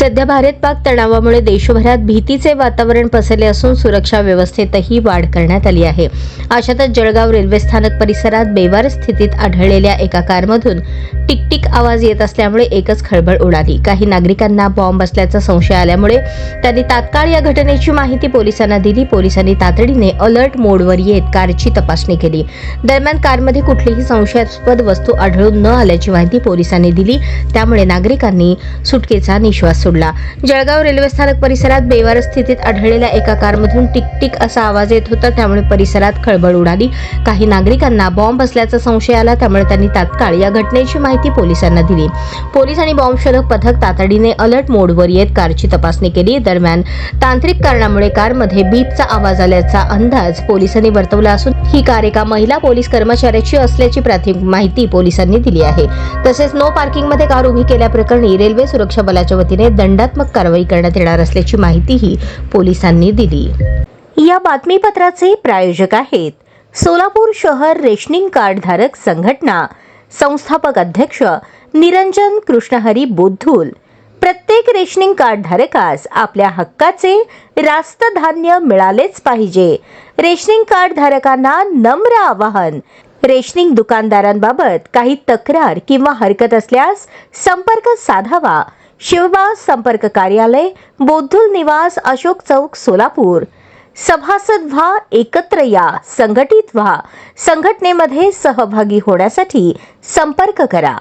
सध्या भारत पाक तणावामुळे देशभरात भीतीचे वातावरण पसरले असून सुरक्षा व्यवस्थेतही वाढ करण्यात आली आहे. अशातच जळगाव रेल्वे स्थानक परिसरात बेवार स्थितीत आढळलेल्या एका कारमधून टिकटिक आवाज येत असल्यामुळे एकच खळबळ उडाली. काही नागरिकांना बॉम्ब असल्याचा संशय आल्यामुळे त्यांनी तात्काळ या घटनेची माहिती पोलिसांना दिली. पोलिसांनी तातडीने अलर्ट मोडवर येत कारची तपासणी केली. दरम्यान कारमध्ये कुठलीही संशयास्पद वस्तू आढळून न आल्याची माहिती पोलिसांनी दिली. त्यामुळे नागरिकांनी सुटकेचा निश्वास सोडला जळगाव रेल्वे स्थानक परिसरात बेवार स्थितीत आढळलेल्या एका कारमधून टिकटिक असा आवाज येत होता. त्यामुळे परिसरात खळबळ उडाली. काही नागरिकांना बॉम्ब असल्याचा संशय आला. त्यामुळे त्यांनी तात्काळ या घटनेची माहिती पोलिसांना दिली. पोलीस आणि बॉम्ब शोधक पथक तातडीने अलर्ट मोडवर येत कारची तपासणी केली. दरम्यान तांत्रिक कारणामुळे कारमध्ये बीपचा आवाज आल्याचा अंदाज पोलिसांनी वर्तवला असून ही कार एका महिला पोलीस कर्मचाऱ्याची असल्याची प्राथमिक माहिती पोलिसांनी दिली आहे. तसेच नो पार्किंगमध्ये कार उभी केल्याप्रकरणी रेल्वे सुरक्षा बलाच्या वतीने दंडात्मक कारवाई करण्यात येणार असल्याची माहितीही पोलिसांनी दिली. या बातमीपत्राचे प्रायोजक आहेत सोलापूर शहर रेशनिंग कार्ड धारक संघटना. संस्थापक अध्यक्ष निरंजन कृष्णहरी बोद्धूल. प्रत्येक रेशनिंग कार्ड धारकास आपल्या हक्काचे रास्त धान्य मिळालेच पाहिजे. रेशनिंग कार्ड धारकांना नम्र आवाहन. रेशनिंग दुकानदारांबाबत काही तक्रार किंवा हरकत असल्यास संपर्क साधावा. शिवबास संपर्क कार्यालय बोद्धुल निवास अशोक चौक सोलापूर. सभासद व्हा एकत्र या संघटित व्हा. संघटनेमध्ये सहभागी होण्यासाठी संपर्क करा.